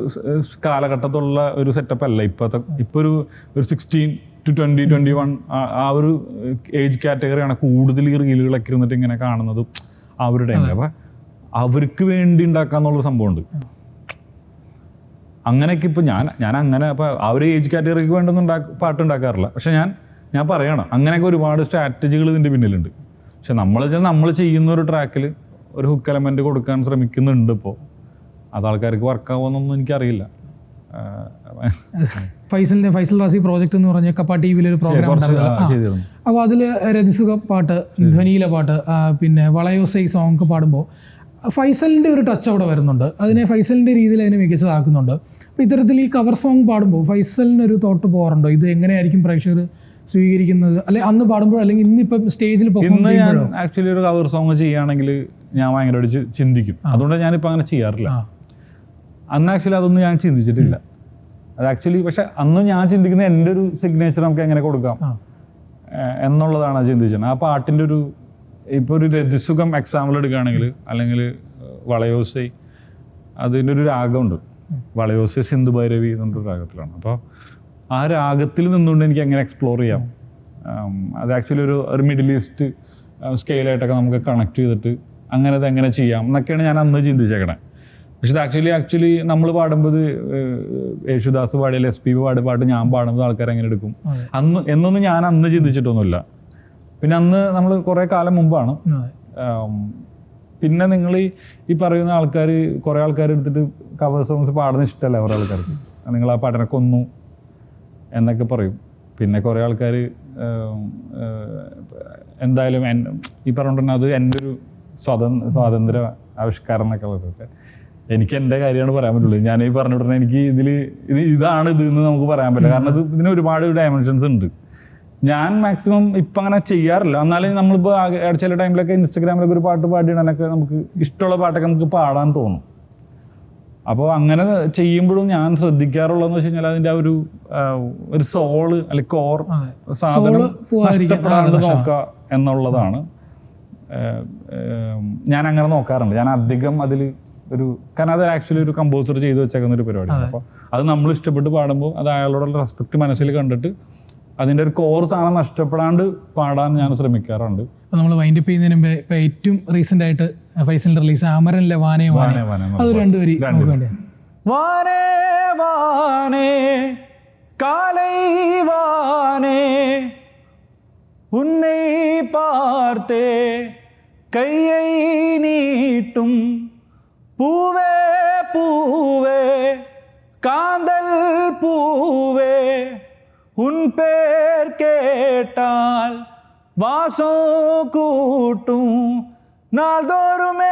കാലഘട്ടത്തുള്ള ഒരു സെറ്റപ്പ് അല്ല. ഇപ്പോഴത്തെ ഇപ്പോൾ ഒരു ഒരു sixteen to twenty twenty one ആ ഒരു ഏജ് കാറ്റഗറിയാണ് കൂടുതൽ ഈ റീലുകളൊക്കെ ഇരുന്നിട്ട് ഇങ്ങനെ കാണുന്നതും അവരുടെ അപ്പം അവർക്ക് വേണ്ടി ഉണ്ടാക്കാന്നുള്ളൊരു സംഭവമുണ്ട്. അങ്ങനെയൊക്കെ ഇപ്പം ഞാൻ ഞാൻ അങ്ങനെ അപ്പോൾ ആ ഒരു ഏജ് കാറ്റഗറിക്ക് വേണ്ടൊന്നും ഉണ്ടാക്ക പാട്ട് ഉണ്ടാക്കാറില്ല പക്ഷെ ഞാൻ ഞാൻ പറയണം അങ്ങനെയൊക്കെ ഒരുപാട് സ്ട്രാറ്റജികൾ ഇതിന്റെ പിന്നിലുണ്ട്. പക്ഷെ നമ്മൾ വെച്ചാൽ നമ്മൾ ചെയ്യുന്ന ഒരു ട്രാക്കിൽ ഒരു ഹുക്ക് എലമെന്റ് കൊടുക്കാൻ ശ്രമിക്കുന്നുണ്ട് ഇപ്പോൾ അത് ആൾക്കാർക്ക് വർക്കാവുമെന്നൊന്നും എനിക്കറിയില്ല. ഫൈസലിന്റെ ഫൈസൽ റാസി പ്രോജക്റ്റ് എന്ന് പറഞ്ഞ കപ്പ ടി വിയിലൊരു പ്രോഗ്രാം ചെയ്തിരുന്നു. അപ്പോൾ അതിൽ രതിസുഖ പാട്ട് ധ്വനിയിലെ പാട്ട് പിന്നെ വളയോസൈ സോങ് പാടുമ്പോൾ ഫൈസലിന്റെ ഒരു ടച്ച് അവിടെ വരുന്നുണ്ട്. അതിനെ ഫൈസലിന്റെ രീതിയിൽ അതിനെ മികച്ചതാക്കുന്നുണ്ട്. അപ്പോൾ ഇത്തരത്തിൽ ഈ കവർ സോങ് പാടുമ്പോൾ ഫൈസലിന് ഒരു തോട്ട് പോകാറുണ്ടോ? ഇത് എങ്ങനെയായിരിക്കും പ്രേക്ഷകർ സ്വീകരിക്കുന്നത്? അല്ലെ അന്ന് പാടുമ്പോൾ അല്ലെങ്കിൽ ഇന്നിപ്പം സ്റ്റേജിൽ പെർഫോം ആക്ച്വലി ഒരു കവർ സോങ് ചെയ്യുകയാണെങ്കിൽ ഞാൻ ഭയങ്കരമായിട്ട് ചിന്തിക്കും. അതുകൊണ്ട് ഞാനിപ്പോൾ അങ്ങനെ ചെയ്യാറില്ല. അന്ന് ആക്ച്വലി അതൊന്നും ഞാൻ ചിന്തിച്ചിട്ടില്ല. അത് ആക്ച്വലി പക്ഷെ അന്ന് ഞാൻ ചിന്തിക്കുന്ന എന്റെ ഒരു സിഗ്നേച്ചർ നമുക്ക് എങ്ങനെ കൊടുക്കാം? എന്നുള്ളതാണ് ചിന്തിച്ചത്. ആ പാട്ടിന്റെ ഒരു ഇപ്പോൾ ഒരു രതിസുഖം എക്സാമ്പിൾ എടുക്കുകയാണെങ്കിൽ അല്ലെങ്കിൽ വളയോസൈ അതിന്റെ ഒരു രാഗമുണ്ട്. വളയോസൈ സിന്ധു ഭൈരവി എന്നൊരു രാഗത്തിലാണ്. അപ്പോൾ ആ രാഗത്തിൽ നിന്നുകൊണ്ട് എനിക്ക് എങ്ങനെ എക്സ്പ്ലോർ ചെയ്യാം? അത് ആക്ച്വലി ഒരു ഒരു മിഡിൽ ഈസ്റ്റ് സ്കെയിലായിട്ടൊക്കെ നമുക്ക് കണക്ട് ചെയ്തിട്ട് അങ്ങനെ അത് എങ്ങനെ ചെയ്യാം എന്നൊക്കെയാണ് ഞാൻ അന്ന് ചിന്തിച്ചേക്കണേ. പക്ഷെ ഇത് ആക്ച്വലി ആക്ച്വലി നമ്മൾ പാടുമ്പോൾ യേശുദാസ് പാടിയ എസ് പി പാടിയ പാട്ട് ഞാൻ പാടുമ്പോൾ ആൾക്കാർ എങ്ങനെ എടുക്കും? അന്ന് എന്നൊന്നും ഞാൻ അന്ന് ചിന്തിച്ചിട്ടൊന്നുമില്ല. പിന്നെ അന്ന് നമ്മൾ കുറേ കാലം മുമ്പാണ്. പിന്നെ നിങ്ങൾ ഈ പറയുന്ന ആൾക്കാർ കുറേ ആൾക്കാർ എടുത്തിട്ട് കവർ സോങ്സ് പാടുന്ന ഇഷ്ടമല്ല കുറേ ആൾക്കാർക്ക്? നിങ്ങൾ ആ പാട്ടിനെ കൊന്നു എന്നൊക്കെ പറയും. പിന്നെ കുറേ ആൾക്കാർ എന്തായാലും ഈ പറഞ്ഞിട്ടുണ്ടെങ്കിൽ അത് എന്റെ ഒരു സ്വതന്ത്ര സ്വാതന്ത്ര്യ ആവിഷ്കാരം എന്നൊക്കെ പറഞ്ഞിട്ട് എനിക്ക് എന്റെ കാര്യമാണ് പറയാൻ പറ്റുള്ളൂ. ഞാൻ ഈ പറഞ്ഞു ഉടനെ എനിക്ക് ഇതിൽ ഇത് ഇതാണ് ഇത് എന്ന് നമുക്ക് പറയാൻ പറ്റില്ല. കാരണം ഇത് ഇതിന് ഒരുപാട് ഡയമെൻഷൻസ് ഉണ്ട്. ഞാൻ മാക്സിമം ഇപ്പം അങ്ങനെ ചെയ്യാറില്ല. എന്നാലും നമ്മളിപ്പോൾ ചില ടൈമിലൊക്കെ ഇൻസ്റ്റഗ്രാമിലൊക്കെ ഒരു പാട്ട് പാടിയിടാനൊക്കെ നമുക്ക് ഇഷ്ടമുള്ള പാട്ടൊക്കെ നമുക്ക് പാടാൻ തോന്നും. അപ്പോൾ അങ്ങനെ ചെയ്യുമ്പോഴും ഞാൻ ശ്രദ്ധിക്കാറുള്ളതെന്ന് വെച്ച് കഴിഞ്ഞാൽ അതിന്റെ ആ ഒരു ഒരു സോൾ അല്ലെങ്കിൽ കോർ സാധനം നഷ്ടപ്പെടാണ്ട് നോക്കുക എന്നുള്ളതാണ്. ഞാൻ അങ്ങനെ നോക്കാറുണ്ട്. ഞാൻ അധികം അതിൽ ഒരു കാരണം അത് ആക്ച്വലി ഒരു കമ്പോസർ ചെയ്ത് വെച്ചേക്കുന്ന ഒരു പരിപാടി. അപ്പോൾ അത് നമ്മൾ ഇഷ്ടപ്പെട്ട് പാടുമ്പോൾ അത് അയാളോടുള്ള റെസ്പെക്ട് മനസ്സിൽ കണ്ടിട്ട് അതിന്റെ ഒരു കോർ സാധനം നഷ്ടപ്പെടാണ്ട് പാടാൻ ഞാൻ ശ്രമിക്കാറുണ്ട്. നമ്മൾ വൈൻഡ് അപ്പ് ചെയ്യുന്നതിന് മുമ്പേ ഇപ്പം ഏറ്റവും റീസെന്റ് ആയിട്ട് ഫൈസൽ റിലീസ് അമരൻ ലവാനെ വാനേ അത് രണ്ടു വരി കാലൈ ഉന്നെ പാർത്തേ കയ്യൈ നീട്ടും പൂവേ പൂവേ കാന്തൽ പൂവേ ഉൻ പേർ കേട്ടാൽ വാസോ കൂട്ടും നാൾതോറുമേ.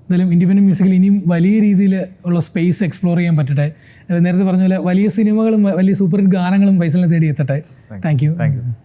എന്തായാലും ഇൻഡിപെൻഡന്റ് മ്യൂസിക്കിൽ ഇനിയും വലിയ രീതിയിൽ ഉള്ള സ്പേസ് എക്സ്പ്ലോർ ചെയ്യാൻ പറ്റട്ടെ. നേരത്തെ പറഞ്ഞ പോലെ വലിയ സിനിമകളും വലിയ സൂപ്പർ ഹിറ്റ് ഗാനങ്ങളും പൈസ തേടി എത്തട്ടെ. Thank you. Thank you